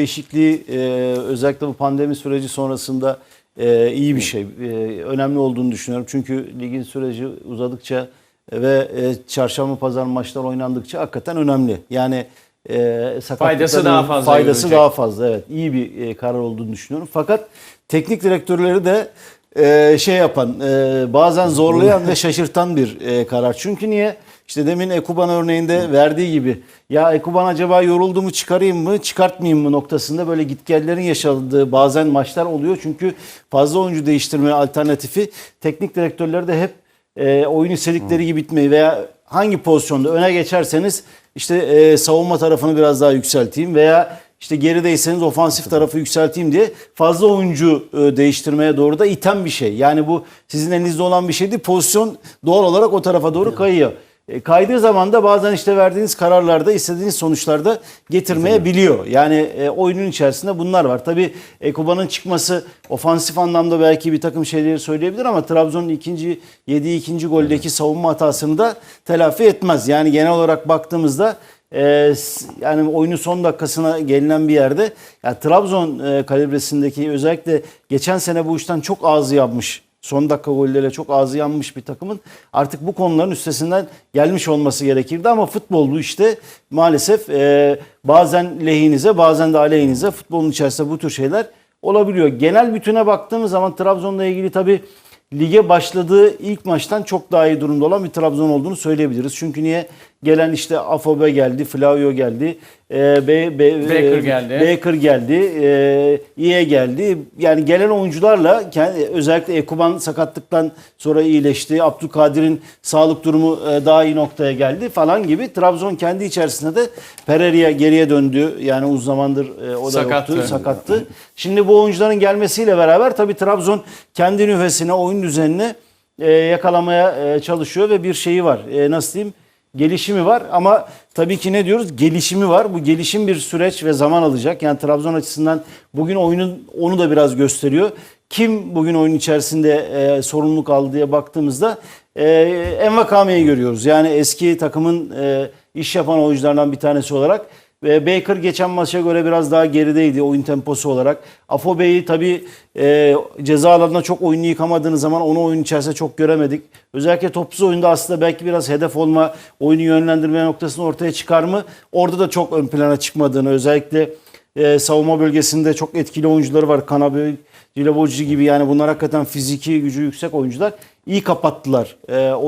değişikliği e, özellikle bu pandemi süreci sonrasında e, iyi bir şey. E, önemli olduğunu düşünüyorum. Çünkü ligin süreci uzadıkça ve e, çarşamba pazar maçlar oynandıkça hakikaten önemli. Yani e, Faydası daha fazla Faydası görülecek. daha fazla evet. İyi bir e, karar olduğunu düşünüyorum. Fakat teknik direktörleri de e, şey yapan, e, bazen zorlayan ve şaşırtan bir e, karar. Çünkü niye? İşte demin Ekuban örneğinde verdiği gibi ya Ekuban acaba yoruldu mu çıkarayım mı çıkartmayayım mı noktasında böyle gitgellerin yaşadığı bazen maçlar oluyor. Çünkü fazla oyuncu değiştirme alternatifi teknik direktörleri de hep e, oyun istedikleri gibi bitmeyi veya hangi pozisyonda öne geçerseniz işte e, savunma tarafını biraz daha yükselteyim veya işte gerideyseniz ofansif tarafı yükselteyim diye fazla oyuncu e, değiştirmeye doğru da iten bir şey. Yani bu sizin elinizde olan bir şey değil. Pozisyon doğal olarak o tarafa doğru kayıyor. E, kaydığı zaman da bazen işte verdiğiniz kararlarda istediğiniz sonuçlarda getirmeyebiliyor. Yani e, oyunun içerisinde bunlar var. Tabii Ekuba'nın çıkması ofansif anlamda belki bir takım şeyleri söyleyebilir ama Trabzon'un ikinci yediği ikinci goldeki savunma hatasını da telafi etmez. Yani genel olarak baktığımızda e, yani oyunun son dakikasına gelinen bir yerde ya Trabzon e, kalibresindeki özellikle geçen sene bu işten çok ağzı yapmış son dakika gollere çok ağzı yanmış bir takımın artık bu konuların üstesinden gelmiş olması gerekirdi ama futbol bu işte maalesef e, bazen lehinize bazen de aleyhinize futbolun içerisinde bu tür şeyler olabiliyor. Genel bütüne baktığımız zaman Trabzon'la ilgili tabii lige başladığı ilk maçtan çok daha iyi durumda olan bir Trabzon olduğunu söyleyebiliriz. Çünkü niye? Gelen işte Afobe geldi, Flavio geldi, e, Be, Be- Baker e, geldi. Baker geldi, e, İye geldi. Yani gelen oyuncularla kendi, özellikle Ekuban sakatlıktan sonra iyileşti. Abdülkadir'in sağlık durumu e, daha iyi noktaya geldi falan gibi. Trabzon kendi içerisinde de Pereira'ya geriye döndü. Yani uzun zamandır e, o da Sakattı. yoktu, sakattı. Şimdi bu oyuncuların gelmesiyle beraber tabii Trabzon kendi nüfesine, oyun düzenine e, yakalamaya e, çalışıyor ve bir şeyi var. E, nasıl diyeyim? Gelişimi var ama tabii ki ne diyoruz? Gelişimi var. Bu gelişim bir süreç ve zaman alacak. Yani Trabzon açısından bugün oyunun onu da biraz gösteriyor. Kim bugün oyun içerisinde e, sorumluluk aldı diye baktığımızda e, Envakame'yi görüyoruz. Yani eski takımın e, iş yapan oyunculardan bir tanesi olarak ve Baker geçen maça göre biraz daha gerideydi oyun temposu olarak. Afobe'yi tabii e, ceza alanında çok oyunu yıkamadığınız zaman onu oyun içerisinde çok göremedik. Özellikle topsuz oyunda aslında belki biraz hedef olma, oyunu yönlendirme noktasını ortaya çıkar mı? Orada da çok ön plana çıkmadığını özellikle e, savunma bölgesinde çok etkili oyuncuları var. Kanabe, Cileboci gibi yani bunlar hakikaten fiziki gücü yüksek oyuncular. İyi kapattılar. E, oyun